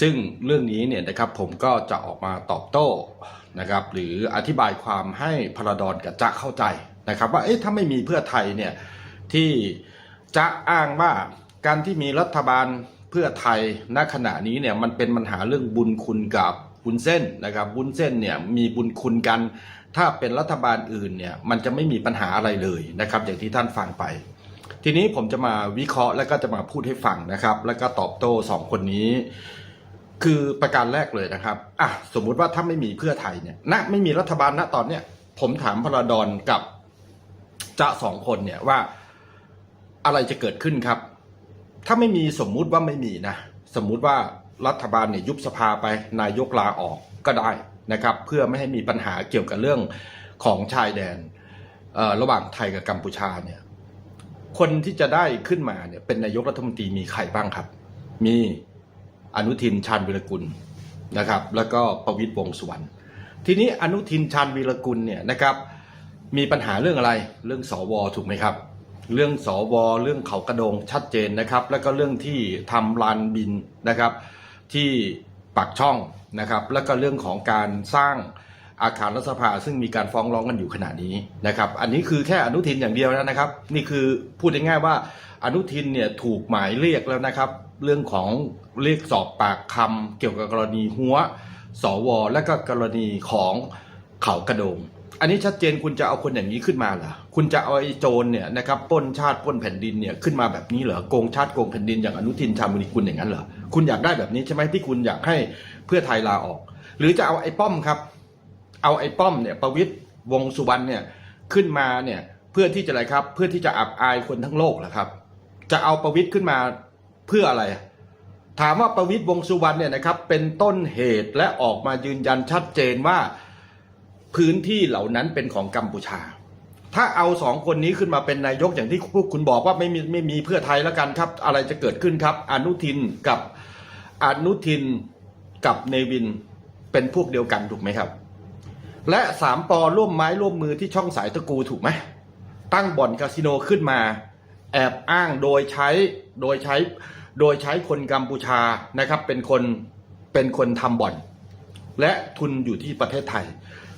ซึ่งเรื่องนี้เนี่ยนะครับผมก็จะออกมาตอบโต้นะครับหรืออธิบายความให้พระดอนกับจะเข้าใจนะครับ ว่าเอ๊ะถ้าไม่มีเพื่อไทยเนี่ยที่จะอ้างว่าการที่มีรัฐบาลเพื่อไทยณขณะนี้เนี่ยมันเป็นปัญหาเรื่องบุญคุณกับวุ้นเส้นนะครับวุ้นเส้นเนี่ยมีบุญคุณกัน ถ้าเป็นรัฐบาลอื่นเนี่ยมันจะไม่มีปัญหาอะไรเลยนะครับ อย่างที่ท่านฟังไป ทีนี้ผมจะมาวิเคราะห์แล้วก็จะมาพูดให้ฟังนะครับ แล้วก็ตอบโต้สองคนนี้ คือประการแรกเลยนะครับอะสมมุติว่าถ้าไม่มีเพื่อไทยเนี่ยณไม่มีรัฐบาลณตอนเนี้ยผมถามพระดอนกับจะสองคนเนี่ยว่าอะไรจะเกิดขึ้นครับ ถ้าไม่มีสมมุติว่าไม่มีนะ สมมุติว่ารัฐบาลเนี่ยยุบสภาไปนายกลาออกก็ได้นะครับ เพื่อไม่ให้มีปัญหาเกี่ยวกับเรื่องของชายแดนระหว่างไทยกับกัมพูชาเนี่ย คนที่จะได้ขึ้นมาเนี่ยเป็นนายกรัฐมนตรีมีใครบ้างครับ มี อนุทินชาญวิรกุลนะครับ แล้วก็ประวิตรวงสุวรรณทีนี้อนุทินชาญวิรกุลเนี่ยนะครับ มีปัญหาเรื่องอะไรเรื่องสวถูกไหมครับ เรื่องสวเรื่องเขากระโดงชัดเจนนะครับ แล้วก็เรื่องที่ทำลานบินนะครับ ที่ปากช่องนะครับ แล้วก็เรื่องของการสร้างอาคารรัฐสภา ซึ่งมีการฟ้องร้องกันอยู่ขณะนี้นะครับ อันนี้คือแค่อนุทินอย่างเดียวนะครับ นี่คือพูดง่ายๆว่าอนุทินเนี่ยถูกหมายเรียกแล้วนะครับ เรื่องของเรียกสอบปากคำเกี่ยวกับกรณีหัวสว และก็กรณีของเขากระโดง อันนี้ชัดเจนคุณจะเอาคนอย่างนี้ขึ้นมาเหรอคุณจะเอาไอ้โจรเนี่ยนะครับป้นชาติป้นแผ่นดินเนี่ยขึ้นมาแบบนี้เหรอโกงชาติโกงแผ่นดินอย่างอนุทินชาญวิริกุลอย่างนั้นเหรอคุณอยากได้แบบนี้ใช่ไหมที่คุณอยากให้เพื่อไทยลาออก หรือจะเอาไอ้ป้อมครับ เอาไอ้ป้อมเนี่ยประวิตยวงสุวรรณเนี่ยขึ้นมาเนี่ยเพื่อที่จะอะไรครับ เพื่อที่จะอับอายคนทั้งโลกเหรอครับ จะเอาประวิตยขึ้นมา เพื่ออะไร ถามว่าประวิตยวงสุวรรณเนี่ยนะครับเป็นต้นเหตุและออกมายืนยันชัดเจนว่าพื้นที่เหล่านั้นเป็นของกัมพูชา ถ้าเอาสองคนนี้ขึ้นมาเป็นนายกอย่างที่พวกคุณบอกว่าไม่มีไม่มีเพื่อไทยแล้วกันครับ อะไรจะเกิดขึ้นครับ อนุทินกับอนุทินกับเนวินเป็นพวกเดียวกันถูกไหมครับ และสามปอร่วมไม้ร่วมมือที่ช่องสายตะกูถูกไหมตั้งบ่อนคาสิโนขึ้นมา แอบอ้างโดยใช้ โดยใช้โดยใช้คนกัมพูชานะครับเป็นคนเป็นคนทำบ่อน และทุนอยู่ที่ประเทศไทย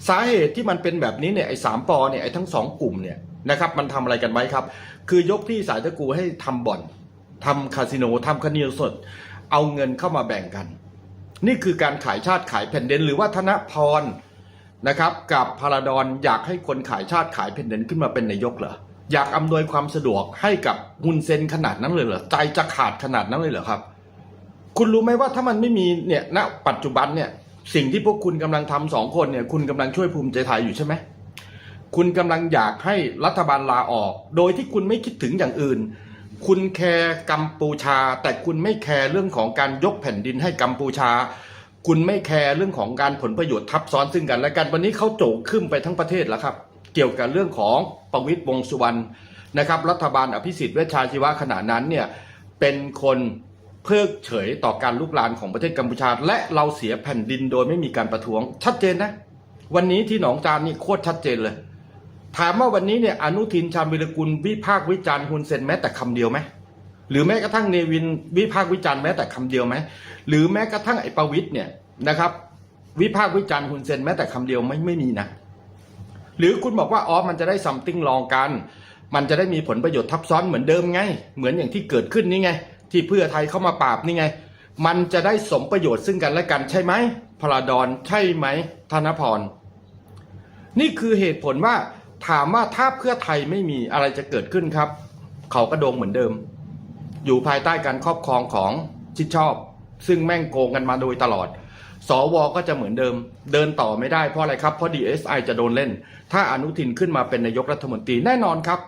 สาเหตุที่มันเป็นแบบนี้เนี่ยไอ้สามปอเนี่ยไอ้ทั้งสองกลุ่มเนี่ยนะครับมันทำอะไรกันไว้ครับ คือยกที่สายตะกูให้ทำบ่อนทำคาสิโนทำคานิโอสด เอาเงินเข้ามาแบ่งกัน นี่คือการขายชาติขายแผ่นดินหรือว่าธนพรนะครับกับพาราดอนอยากให้คนขายชาติขายแผ่นดินขึ้นมาเป็นนายกเหรอ อยากอำนวยความสะดวกให้กับฮุนเซนขนาดนั้นเลยเหรอใจจะขาดขนาดนั้นเลยเหรอครับ คุณรู้ไหมว่าถ้ามันไม่มีเนี่ยณปัจจุบันเนี่ยสิ่งที่พวกคุณกำลังทำสองคนเนี่ยคุณกำลังช่วยภูมิใจไทยอยู่ใช่ไหมคุณกำลังอยากให้รัฐบาลลาออก โดยที่คุณไม่คิดถึงอย่างอื่น คุณแคร์กัมพูชา แต่คุณไม่แคร์เรื่องของการยกแผ่นดินให้กัมพูชา คุณไม่แคร์เรื่องของการผลประโยชน์ทับซ้อนซึ่งกันและกันวันนี้เขาโจกขึ้นไปทั้งประเทศแล้วครับ เกี่ยวกับเรื่องของประวิตยวงสุวรรณนะครับ รัฐบาลอภิสิทธิ์เวชชาชีวะขณะนั้นเนี่ยเป็นคนเพิกเฉยต่อการลุกลานของประเทศกัมพูชา และเราเสียแผ่นดินโดยไม่มีการประท้วง ชัดเจนนะ วันนี้ที่หนองจานนี่โคตรชัดเจนเลย ถามว่าวันนี้เนี่ยอนุทินชาญวิรกุลวิพากษ์วิจารณ์ฮุนเซนแม้แต่คำเดียวไหมหรือแม้กระทั่งเนวินวิพากษ์วิจารณ์แม้แต่คำเดียวไหมหรือแม้กระทั่งไอ้ประวิตยเนี่ยนะครับ วิพากษ์วิจารณ์ฮุนเซนแม้แต่คำเดียวไม่ไม่มีนะ หรือคุณบอกว่าอ๋อมันจะได้ซัมติงลองกัน มันจะได้มีผลประโยชน์ทับซ้อนเหมือนเดิมไง เหมือนอย่างที่เกิดขึ้นนี่ไง ที่เพื่อไทยเข้ามาปราบนี่ไง มันจะได้สมประโยชน์ซึ่งกันและกันใช่ไหมพลาดอนใช่ไหมธนพร นี่คือเหตุผลว่าถามว่าถ้าเพื่อไทยไม่มีอะไรจะเกิดขึ้นครับ เขากระโดงเหมือนเดิม อยู่ภายใต้การครอบครองของชิดชอบ ซึ่งแม่งโกงกันมาโดยตลอด สวก็จะเหมือนเดิม เดินต่อไม่ได้เพราะอะไรครับ เพราะ DSI จะโดนเล่น ถ้าอนุทินขึ้นมาเป็นนายกรัฐมนตรีแน่นอนครับ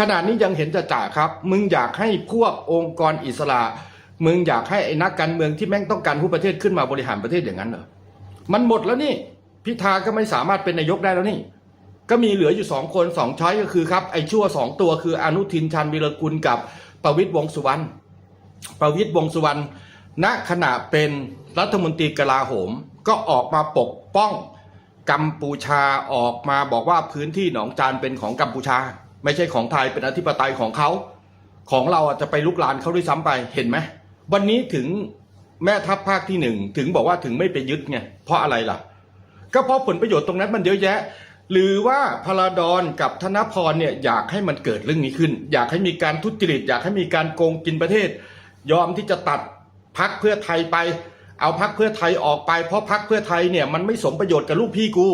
ขณะนี้ยังเห็นจะจ่าครับ มึงอยากให้พวกองค์กรอิสระ มึงอยากให้ไอ้นักการเมืองที่แม่งต้องการผู้ประเทศขึ้นมาบริหารประเทศอย่างนั้นเหรอ มันหมดแล้วนี่ พิธาก็ไม่สามารถเป็นนายกได้แล้วนี่ ก็มีเหลืออยู่สองคนสองช้อยก็คือครับไอ้ชั่วสองตัวคืออนุทินชาญวิรกุลกับประวิตยวงสุวรรณประวิตยวงสุวรรณ ณขณะเป็นรัฐมนตรีกลาโหม ก็ออกมาปกป้องกัมพูชาออกมาบอกว่าพื้นที่หนองจานเป็นของกัมพูชา ไม่ใช่ของไทยเป็นอธิปไตยของเขา ของเราอะจะไปลุกลานเขาด้วยซ้ำไปเห็นไหมวันนี้ถึงแม่ทัพภาคที่หนึ่งถึงบอกว่าถึงไม่ไปยึดไงเพราะอะไรล่ะ ก็เพราะผลประโยชน์ตรงนั้นมันเยอะแยะ หรือว่าพลาดอนกับธนพรเนี่ยอยากให้มันเกิดเรื่องนี้ขึ้น อยากให้มีการทุจริต อยากให้มีการโกงกินประเทศ ยอมที่จะตัด พักเพื่อไทยไป เอาพักเพื่อไทยออกไป เพราะพักเพื่อไทยเนี่ยมันไม่สมประโยชน์กับลูกพี่กู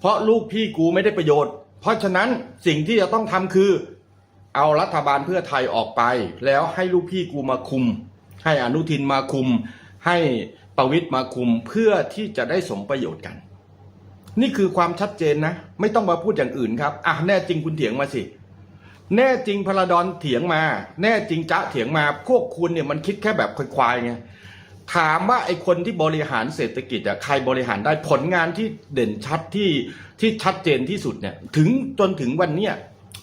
เพราะลูกพี่กูไม่ได้ประโยชน์ เพราะฉะนั้นสิ่งที่จะต้องทำคือ เอารัฐบาลเพื่อไทยออกไป แล้วให้ลูกพี่กูมาคุม ให้อนุทินมาคุม ให้ประวิตยมาคุมเพื่อที่จะได้สมประโยชน์กัน นี่คือความชัดเจนนะ ไม่ต้องมาพูดอย่างอื่นครับอะแน่จริงคุณเถียงมาสิ แน่จริงพลาดอนเถียงมา แน่จริงจ๊ะเถียงมา พวกคุณเนี่ยมันคิดแค่แบบควายๆไงถามว่าไอ้คนที่บริหารเศรษฐกิจอะใครบริหารได้ผลงานที่เด่นชัดที่ที่ชัดเจนที่สุดเนี่ย ถึงจนถึงวันเนี้ย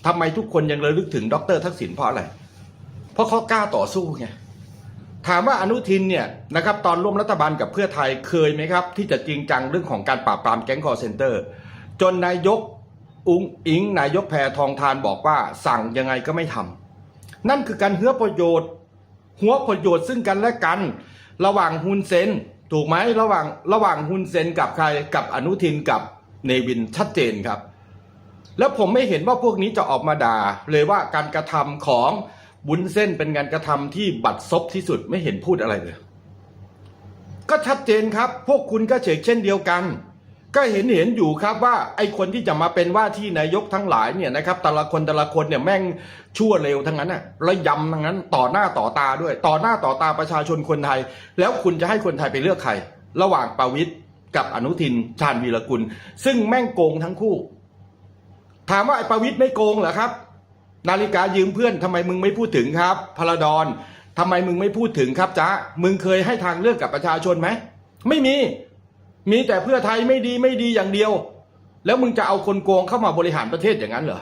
ทำไมทุกคนยังระลึกถึงดรทักษิณเพราะอะไร เพราะเขากล้าต่อสู้ไงถามว่าอนุทินเนี่ยนะครับตอนร่วมรัฐบาลกับเพื่อไทยเคยไหมครับ ที่จะจริงจังเรื่องของการปราบปรามแก๊งคอร์เซนเตอร์ จนนายก อุ้งอิงนายกแพทองทานบอกว่าสั่งยังไงก็ไม่ทำนั่นคือการเหือประโยชน์ หัวประโยชน์ซึ่งกันและกัน ระหว่างฮุนเซนถูกไหมระหว่างระหว่างฮุนเซนกับใครกับอนุทินกับเนวินชัดเจนครับ แล้วผมไม่เห็นว่าพวกนี้จะออกมาด่าเลยว่าการกระทำของบุญเส้นเป็นการกระทำที่บัดซบที่สุดไม่เห็นพูดอะไรเลย ก็ชัดเจนครับ พวกคุณก็เฉกเช่นเดียวกัน ก็เห็นเห็นอยู่ครับว่าไอ้คนที่จะมาเป็นว่าที่นายกทั้งหลายเนี่ยนะครับแต่ละคนแต่ละคนเนี่ยแม่งชั่วเร็วทั้งนั้นน่ะระยำทั้งนั้นต่อหน้าต่อตาด้วย ต่อหน้าต่อตาประชาชนคนไทย แล้วคุณจะให้คนไทยไปเลือกใคร ระหว่างประวิตยกับอนุทินชาญวีรกุล ซึ่งแม่งโกงทั้งคู่ ถามว่าไอ้ประวิตยไม่โกงเหรอครับ นาฬิกายืมเพื่อนทำไมมึงไม่พูดถึงครับพลดอนทำไมมึงไม่พูดถึงครับจ๊ะมึงเคยให้ทางเลือกกับประชาชนไหมไม่มี มีแต่เพื่อไทยไม่ดีไม่ดีอย่างเดียว แล้วมึงจะเอาคนโกงเข้ามาบริหารประเทศอย่างนั้นเหรอ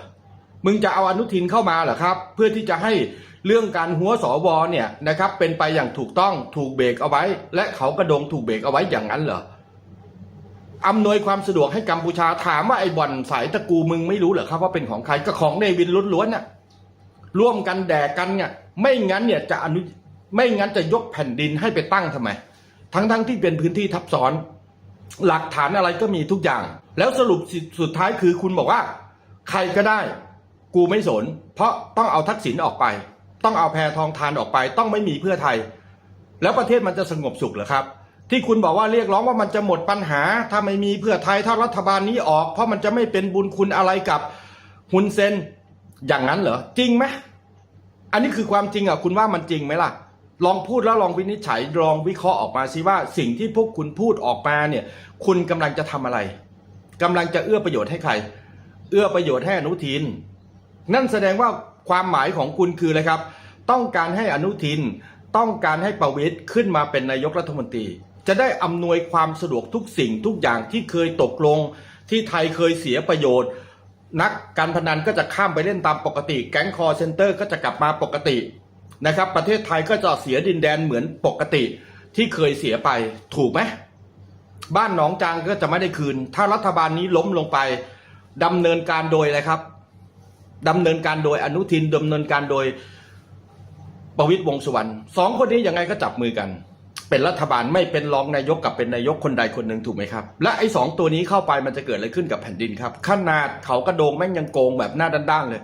มึงจะเอาอนุทินเข้ามาเหรอครับ เพื่อที่จะให้เรื่องการหัวสวเนี่ยนะครับ เป็นไปอย่างถูกต้องถูกเบรกเอาไว้ และเขากระดงถูกเบรกเอาไว้อย่างนั้นเหรออำนวยความสะดวกให้กัมพูชาถามว่าไอ้บ่อนสายตะกูมึงไม่รู้เหรอครับว่าเป็นของใครก็ของเนวินล้วนๆน่ะร่วมกันแดกกันเนี่ยไม่งั้นเนี่ยจะอนุไม่งั้นจะยกแผ่นดินให้ไปตั้งทำไม ทั้งๆที่เป็นพื้นที่ทับซ้อน หลักฐานอะไรก็มีทุกอย่าง แล้วสรุปสุดท้ายคือคุณบอกว่า ใครก็ได้ กูไม่สน เพราะต้องเอาทักษิณออกไป ต้องเอาแพรทองทานออกไป ต้องไม่มีเพื่อไทย แล้วประเทศมันจะสงบสุขเหรอครับที่คุณบอกว่าเรียกร้องว่ามันจะหมดปัญหา ถ้าไม่มีเพื่อไทยถ้ารัฐบาลนี้ออก เพราะมันจะไม่เป็นบุญคุณอะไรกับฮุนเซนอย่างนั้นเหรอจริงไหมอันนี้คือความจริงอะคุณว่ามันจริงไหมล่ะ ลองพูดแล้วลองวินิจฉัยลองวิเคราะห์ออกมาสิว่าสิ่งที่พวกคุณพูดออกมาเนี่ย คุณกำลังจะทำอะไรกำลังจะเอื้อประโยชน์ให้ใคร เอื้อประโยชน์ให้อนุทิน นั่นแสดงว่าความหมายของคุณคืออะไรครับ ต้องการให้อนุทิน ต้องการให้ประวิตยขึ้นมาเป็นนายกรัฐมนตรี จะได้อำนวยความสะดวกทุกสิ่งทุกอย่างที่เคยตกลง ที่ไทยเคยเสียประโยชน์ นักการพนันก็จะข้ามไปเล่นตามปกติ แก๊งคอร์เซนเตอร์ก็จะกลับมาปกติ นะครับ ประเทศไทยก็จะเสียดินแดนเหมือนปกติที่เคยเสียไปถูกไหมบ้านหนองจางก็จะไม่ได้คืน ถ้ารัฐบาลนี้ล้มลงไปดำเนินการโดยอะไรครับดำเนินการโดยอนุทินดำเนินการโดยประวิตยวงษ์สุวรรณสองคนนี้ยังไงก็จับมือกัน เป็นรัฐบาลไม่เป็นรองนายกกับเป็นนายกคนใดคนหนึ่งถูกไหมครับ และไอ้สองตัวนี้เข้าไปมันจะเกิดอะไรขึ้นกับแผ่นดินครับขนาดเขากระโดงแม่งยังโกงแบบหน้าด้านๆเลย